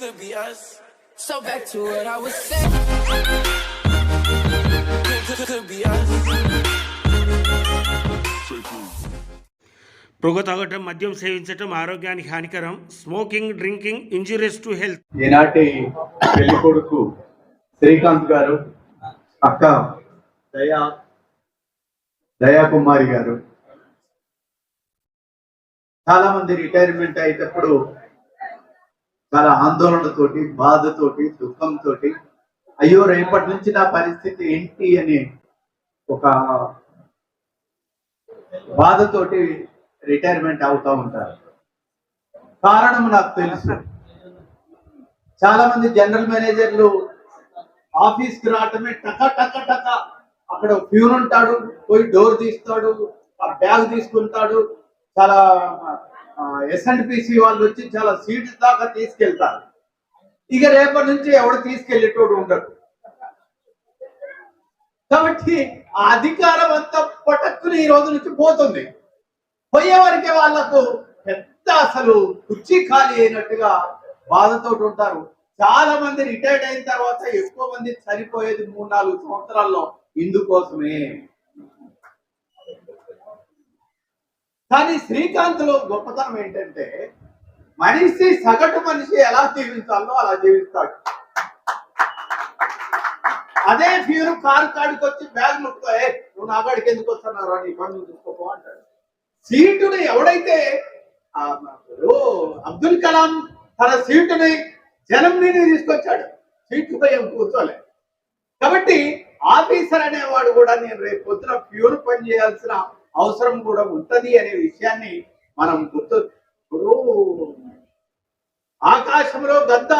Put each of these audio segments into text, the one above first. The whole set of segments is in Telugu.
Could be us. So back to what I was saying. Could, could, could be us. పొగ తాగటం మద్యం సేవించటం ఆరోగ్యానికి హానికరం smoking drinking injurious to health ఈనాటి పెళ్ళి కొడుకు శ్రీకాంత్ గారు అక్క దయా దయా కుమారి గారు చాలా మంది రిటైర్మెంట్ అయ్యేటప్పుడు చాలా ఆందోళనతోటి బాధతోటి దుఃఖంతో అయ్యో రేపటి నుంచి నా పరిస్థితి ఏంటి? అని ఒక బాధతోటి రిటైర్మెంట్ అవుతా ఉంటారు. కారణం నాకు తెలుసు. చాలా మంది జనరల్ మేనేజర్లు ఆఫీస్కి రావటమే టక టక టక. అక్కడ ప్యూన్ ఉంటాడు పోయి డోర్ తీస్తాడు ఆ బ్యాగ్ తీసుకుంటాడు. చాలా ఎస్ఎన్పిసి వాళ్ళు వచ్చి చాలా సీట్ దాకా తీసుకెళ్తారు. ఇక రేపటి నుంచి ఎవడు తీసుకెళ్ళేటోడు ఉండడు. కాబట్టి ఆ అధికారం అంతా పటక్కుని ఈ రోజు నుంచి పోతుంది. పోయే వాళ్ళకు పెద్ద అసలు కుర్చీ ఖాళీ అయినట్టుగా బాధతో ఉంటారు. చాలా మంది రిటైర్డ్ అయిన తర్వాత ఎక్కువ మంది చనిపోయేది మూడు నాలుగు సంవత్సరాల్లో ఇందుకోసమే. కానీ శ్రీకాంత్లో గొప్పతనం ఏంటంటే మనిషి సగటు మనిషి ఎలా జీవించాలో అలా జీవిస్తాడు. అదే ఫీరు కారు కాడికి వచ్చి బ్యాగ్ ముక్కో నువ్వు నా కాడికి ఎందుకు వస్తున్నారు నీ పనులు చూసుకోపో అంటాడు. సీటుని ఎవడైతే అబ్దుల్ కలాం తన సీటుని జనం మీద తీసుకొచ్చాడు. సీటు పై ఏం కూర్చోలే. కాబట్టి ఆఫీసర్ అనేవాడు కూడా నేను రేపు పొద్దున ప్యూర్ పని చేయాల్సిన అవసరం కూడా ఉంటది అనే విషయాన్ని మనం గుర్తు ఇప్పుడు ఆకాశంలో గద్ద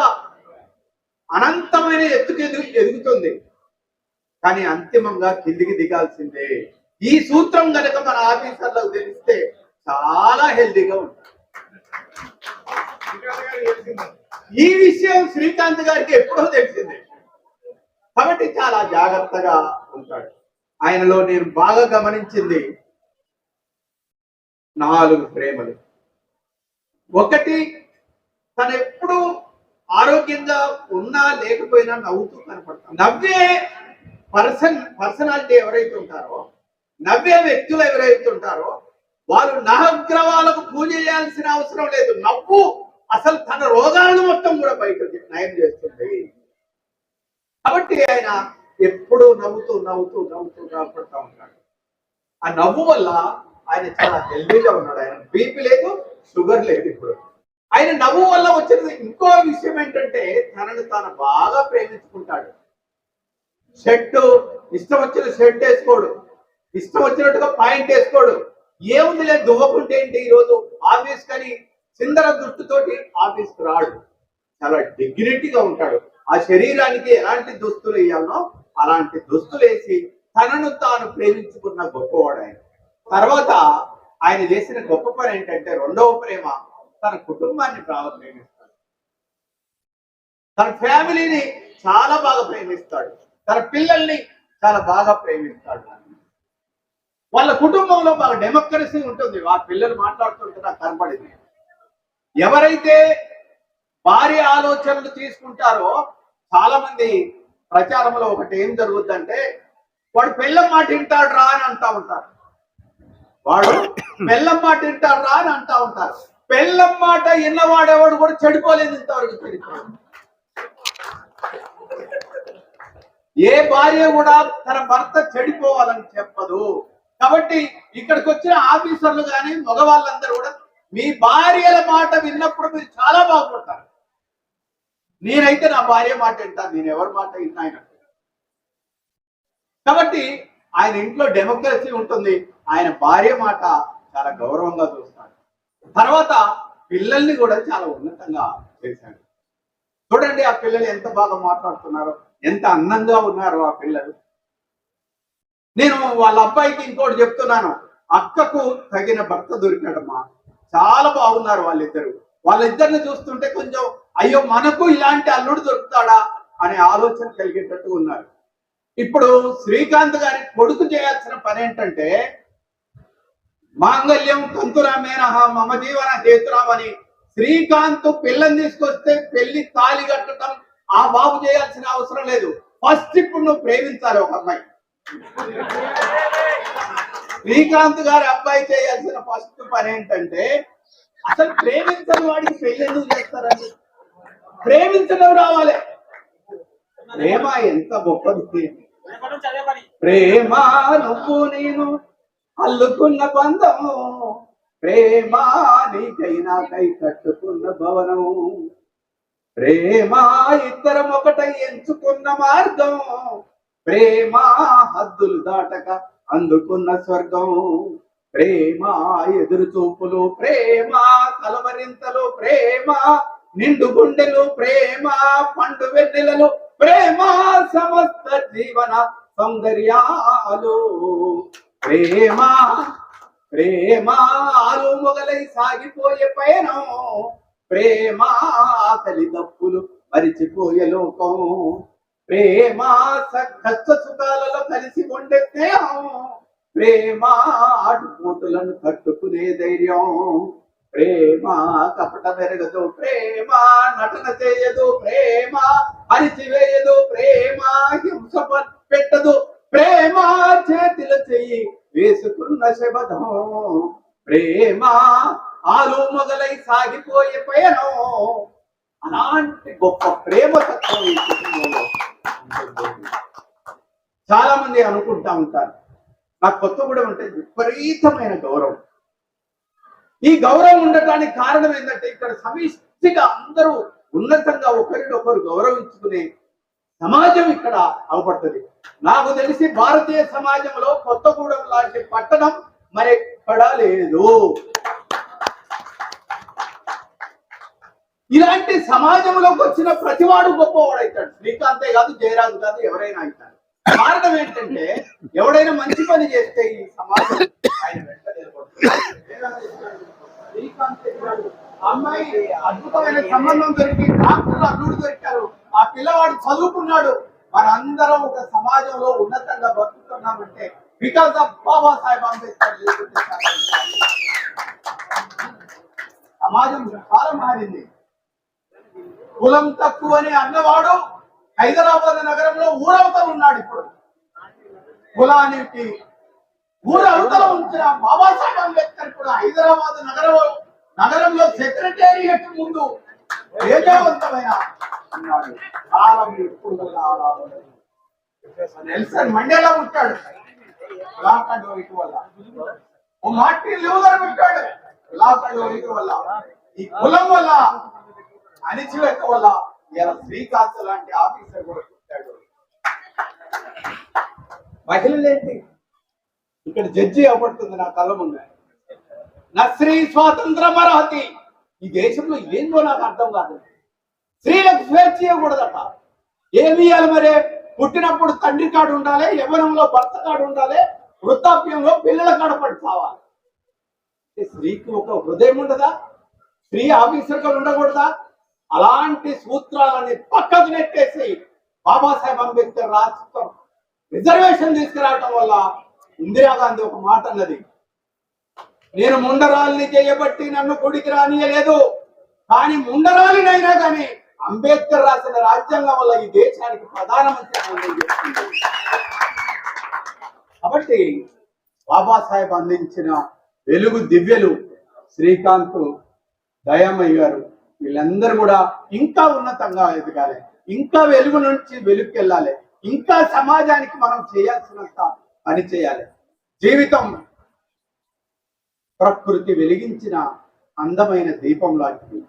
అనంతమైన ఎత్తుకు ఎదుగు ఎదుగుతుంది. కానీ అంతిమంగా కిందికి దిగాల్సిందే. ఈ సూత్రం గనక మన ఆఫీసర్లకు తెలిస్తే చాలా హెల్దీగా ఉంటారు ఈ విషయం శ్రీకాంత్ గారికి ఎప్పుడో తెలిసిందే. కాబట్టి చాలా జాగ్రత్తగా ఉంటాడు. ఆయనలో నేను బాగా గమనించింది. నాలుగు ప్రేమలు. ఒకటి తను ఎప్పుడు ఆరోగ్యంగా ఉన్నా లేకపోయినా నవ్వుతూ కనపడతాం. నవ్వే పర్సన్ పర్సనాలిటీ ఎవరైతే ఉంటారో నవ్వే వ్యక్తులు ఎవరైతే ఉంటారో వారు నహగ్రవాలకు పూజ చేయాల్సిన అవసరం లేదు. నవ్వు అసలు తన రోగాలను మొత్తం కూడా బయట నయం చేస్తుంది. కాబట్టి ఆయన ఎప్పుడూ నవ్వుతూ నవ్వుతూ నవ్వుతూ కనపడతా ఉంటాడు. ఆ నవ్వు వల్ల ఆయన చాలా హెల్దీగా ఉన్నాడు. ఆయన బీపీ లేదు షుగర్ లేదు ఇప్పుడు. ఆయన నవ్వు వల్ల వచ్చిన ఇంకో విషయం ఏంటంటే తనను తాను బాగా ప్రేమించుకుంటాడు. షర్ట్ ఇష్టం వచ్చిన షర్ట్ వేసుకోడు. ఇష్టం వచ్చినట్టుగా పాయింట్ వేసుకోడు. ఏముంది లేదు దువ్వకుంటే ఏంటి ఈరోజు? ఆఫీస్ కని చిందర దుట్టుతోటి ఆఫీస్కి రాడు. చాలా డిగ్నిటీగా ఉంటాడు. ఆ శరీరానికి ఎలాంటి దుస్తులు వేయాలనో అలాంటి దుస్తులు వేసి తనను తాను ప్రేమించుకున్న గొప్పవాడు ఆయన. తర్వాత ఆయన చేసిన గొప్ప పని ఏంటంటే రెండవ ప్రేమ తన కుటుంబాన్ని బాగా ప్రేమిస్తాడు. తన ఫ్యామిలీని చాలా బాగా ప్రేమిస్తాడు. తన పిల్లల్ని చాలా బాగా ప్రేమిస్తాడు. వాళ్ళ కుటుంబంలో బాగా డెమోక్రసీ ఉంటుంది. ఆ పిల్లలు మాట్లాడుతుంటే నాకు కనపడింది. ఎవరైతే భారీ ఆలోచనలు తీసుకుంటారో చాలా మంది ప్రచారంలో ఒకటి ఏం జరుగుద్దంటే వాడు పిల్ల మాట వింటాడు రా అని అంటా ఉంటారు. వాడు బెల్లం మాట వింటాడు రా అని అంటా ఉంటారు. బెల్లం మాట విన్నవాడేవాడు కూడా చెడిపోలేదు ఇంతవరకు ఏ భార్య కూడా తన భర్త చెడిపోవాలని చెప్పదు. కాబట్టి ఇక్కడికి వచ్చిన ఆఫీసర్లు కానీ మగవాళ్ళందరూ కూడా మీ భార్యల మాట విన్నప్పుడు మీరు చాలా బాగుపడతారు. నేనైతే నా భార్య మాట వింటాను నేను ఎవరి మాట విన్నా కాబట్టి ఆయన ఇంట్లో డెమోక్రసీ ఉంటుంది. ఆయన భార్య మాట చాలా గౌరవంగా చూస్తాడు. తర్వాత పిల్లల్ని కూడా చాలా ఉన్నతంగా చేశాడు. చూడండి ఆ పిల్లలు ఎంత బాగా మాట్లాడుతున్నారో ఎంత అందంగా ఉన్నారో ఆ పిల్లలు. నేను వాళ్ళ అబ్బాయికి ఇంకోటి చెప్తున్నాను. అక్కకు తగిన భర్త దొరికాడమ్మా. చాలా బాగున్నారు వాళ్ళిద్దరు. వాళ్ళిద్దరిని చూస్తుంటే కొంచెం అయ్యో మనకు ఇలాంటి అల్లుడు దొరుకుతాడా? అనే ఆలోచన కలిగేటట్టు ఉన్నారు. ఇప్పుడు శ్రీకాంత్ గారి కొడుకు చేయాల్సిన పని ఏంటంటే మాంగళ్యం తంతురామేన మమ జీవన హేతురామని శ్రీకాంత్ పిల్లని తీసుకొస్తే పెళ్ళి తాలి కట్టడం ఆ బాబు చేయాల్సిన అవసరం లేదు. ఫస్ట్ ఇప్పుడు నువ్వు ప్రేమించాలి ఒక అమ్మాయి. శ్రీకాంత్ గారి అబ్బాయి చేయాల్సిన ఫస్ట్ పని ఏంటంటే అసలు ప్రేమించని వాడికి పెళ్ళి ఎందుకు చేస్తారండి? ప్రేమించడం రావాలి. ప్రేమ ఎంత గొప్పది. ప్రేమ నేను అల్లుకున్న బంధము ప్రేమ నీకైనా నాకై కట్టుకున్న భవనము. ప్రేమ ఇద్దరం ఒకటై ఎంచుకున్న మార్గం ప్రేమ హద్దులు దాటక అందుకున్న స్వర్గం ప్రేమ ఎదురు చూపులు ప్రేమ కలవరింతలు ప్రేమ నిండు గుండెలు ప్రేమ పండు వెన్నెలలు ప్రేమ సమస్త జీవన సౌందర్యాలు. ప్రేమ ప్రేమ ఆలు మొగలై సాగిపోయే పయనం. ప్రేమ ఆకలి దప్పులు మరిచిపోయే లోకం. ప్రేమ స- కష్ట సుఖాలలో కలిసి ఉండే స్నేహం. ప్రేమ ఆటుపోటులను తట్టుకునే ధైర్యం. ప్రేమ కపట మెరగదు ప్రేమ నటన చేయదు ప్రేమ అరిచివే సమర్పెట్టదు ప్రేమ చేతుల చెయ్యి వేసుకున్న శబదం ప్రేమ ఆలు మొదలై సాగిపోయే పయనం. అలాంటి గొప్ప ప్రేమ తత్వం ఈ కుటుంబంలో చాలా మంది అనుకుంటా ఉంటారు. నాకు కొత్తగూడెం అంటే విపరీతమైన గౌరవం. ఈ గౌరవం ఉండటానికి కారణం ఏంటంటే ఇక్కడ సమిష్టిగా అందరూ ఉన్నతంగా ఒకరినొకరు గౌరవించుకునే సమాజం ఇక్కడ అవపడుతుంది. నాకు తెలిసి భారతీయ సమాజంలో కొత్తగూడెం లాంటి పట్టణం మరి ఎక్కడ లేదు. ఇలాంటి సమాజంలోకి వచ్చిన ప్రతివాడు గొప్పవాడు అవుతాడు శ్రీకాంతే కాదు జయరాజు కాదు ఎవరైనా అవుతాడు కారణం ఏంటంటే ఎవడైనా మంచి పని చేస్తే ఈ సమాజం ఆయన వెంట అమ్మాయి అద్భుతమైన సంబంధం దొరికి డాక్టర్ అల్లుడు దొరికారు. ఆ పిల్లవాడు చదువుకున్నాడు. మనందరం ఒక సమాజంలో ఉన్నతంగా బతుకుతున్నామంటే బికాస్ ఆఫ్ బాబాసాహెబ్ అంబేద్కర్ లేకుంటే సమాజం చాలా మారింది. కులం తక్కువని అన్నవాడు హైదరాబాద్ నగరంలో ఊరవతల ఉన్నాడు ఇప్పుడు. కులానికి ఊరవతల ఉంచిన బాబాసాహెబ్ అంబేద్కర్ ఇప్పుడు హైదరాబాద్ నగరం నగరంలో సెక్రటేరియట్ ముందు వేగవంతమైన ఉన్నాడు. కాలం ఎప్పుడు నెల్సన్ మండేలా పుట్టాడు. లాక్ వల్ల. ఓ మార్టిన్ లూథర్ పుట్టాడు. వల్ల. ఈ కులం వల్ల అణిచివేత వల్ల ఇలా శ్రీకాంత్ లాంటి ఆఫీసర్ కూడా పుట్టాడు. మహిళలేంటి ఇక్కడ జడ్జి అవబడుతుంది నా కళ్ళ ముందు. నా స్త్రీ స్వాతంత్ర మరహతి ఈ దేశంలో ఏందో నాకు అర్థం కాదు. స్త్రీలకు స్వేచ్ఛ ఇవ్వకూడదట ఏమి ఇవ్వాలి మరి? పుట్టినప్పుడు తండ్రి కాడు ఉండాలి యవనంలో భర్త కాడు ఉండాలి వృద్ధాప్యంలో పిల్లల కాడ పడి స్త్రీకి ఒక హృదయం ఉండదా? స్త్రీ ఆఫీసర్గా ఉండకూడదా? అలాంటి సూత్రాలని పక్కకు నెట్టేసి బాబాసాహెబ్ అంబేద్కర్ రాష్ట్రం రిజర్వేషన్ తీసుకురావటం వల్ల ఇందిరాగాంధీ ఒక మాట అన్నది. నేను ముండరాల్ని చేయబట్టి నన్ను గుడికి రానియలేదు. కానీ ముండరాలినైనా కానీ అంబేద్కర్ రాసిన రాజ్యాంగం వల్ల ఈ దేశానికి ప్రధానమంత్రి కాబట్టి బాబాసాహెబ్ అందించిన వెలుగు దివ్యలు శ్రీకాంత్ దయామయ్య గారు వీళ్ళందరూ కూడా ఇంకా ఉన్నతంగా ఎదగాలి. ఇంకా వెలుగు నుంచి వెలుగుకి వెళ్ళాలి ఇంకా సమాజానికి మనం చేయాల్సినంత పని చేయాలి. జీవితం ప్రకృతి వెలిగించిన అందమైన దీపం లాంటిది.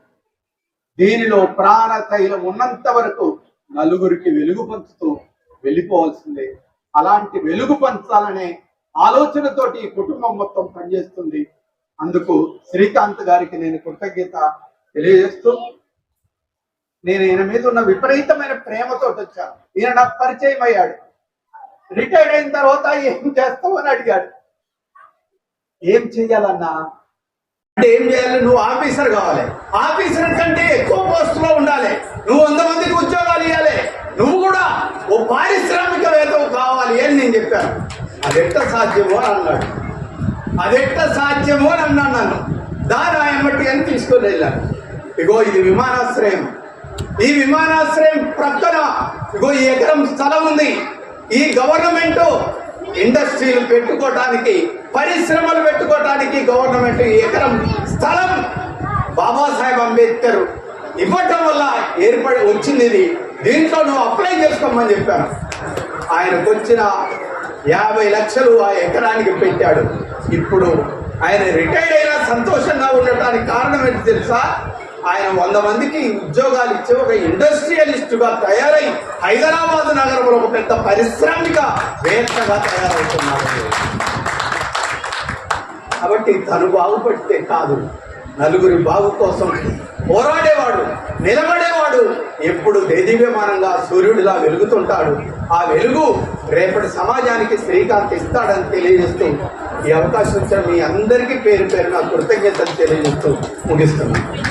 దీనిలో ప్రాణ తైలం ఉన్నంత వరకు నలుగురికి వెలుగు పంచుతూ వెళ్ళిపోవాల్సిందే. అలాంటి వెలుగు పంచాలనే ఆలోచనతోటి ఈ కుటుంబం మొత్తం పనిచేస్తుంది. అందుకు శ్రీకాంత్ గారికి నేను కృతజ్ఞత తెలియజేస్తూ నేను ఈయన మీద ఉన్న విపరీతమైన ప్రేమతో వచ్చాను. ఈయన నాకు పరిచయం అయ్యాడు. రిటైర్డ్ అయిన తర్వాత ఏం చేస్తావు అని అడిగాడు. ఏం చెయ్యాలన్నా అంటే ఏం చేయాలి? నువ్వు ఆఫీసర్ కావాలి. ఆఫీసర్ కంటే ఎక్కువ పోస్టులో ఉండాలి. నువ్వు వంద మందికి ఉద్యోగాలు ఇవ్వాలి నువ్వు కూడా ఓ పారిశ్రామికవేత్త కావాలి అని నేను చెప్పాను. అదెట్ట సాధ్యమో అని అన్నాడు. అదెట్ట సాధ్యమో అని అన్నాను నన్ను. దాని ఆయన బట్టి అని తీసుకొని వెళ్ళాను ఇగో ఇది విమానాశ్రయం. ఈ విమానాశ్రయం ప్రక్కన ఇగో ఈ ఎకరం స్థలం ఉంది. ఈ గవర్నమెంట్ ఇండస్ట్రీలు పెట్టుకోవటానికి పరిశ్రమలు పెట్టుకోవటానికి గవర్నమెంట్ ఎకరం స్థలం. బాబాసాహెబ్ అంబేద్కర్ ఇవ్వటం వల్ల ఏర్పడి వచ్చింది ఇది. దీంట్లో నువ్వు అప్లై చేసుకోమని చెప్పాను. ఆయనకు వచ్చిన యాభై లక్షలు ఆ ఎకరానికి పెట్టాడు. ఇప్పుడు ఆయన రిటైర్డ్ అయినా సంతోషంగా ఉండటానికి కారణం ఏంటి తెలుసా? ఆయన వంద మందికి ఉద్యోగాలు ఇచ్చి ఒక ఇండస్ట్రియలిస్టుగా తయారై హైదరాబాద్ నగరంలో ఒక పెద్ద పరిశ్రామిక వేత్తగా తయారవుతున్నారు. కాబట్టి తను బాగుపడితే కాదు. నలుగురి బాగు కోసం పోరాడేవాడు నిలబడేవాడు. ఎప్పుడు దేదీవ్యమానంగా సూర్యుడిలా వెలుగుతుంటాడు. ఆ వెలుగు రేపటి సమాజానికి శ్రీకాంత్ ఇస్తాడని తెలియజేస్తూ ఈ అవకాశం ఇచ్చిన మీ అందరికీ పేరు పేరున కృతజ్ఞతలు తెలియజేస్తూ ముగిస్తున్నాను.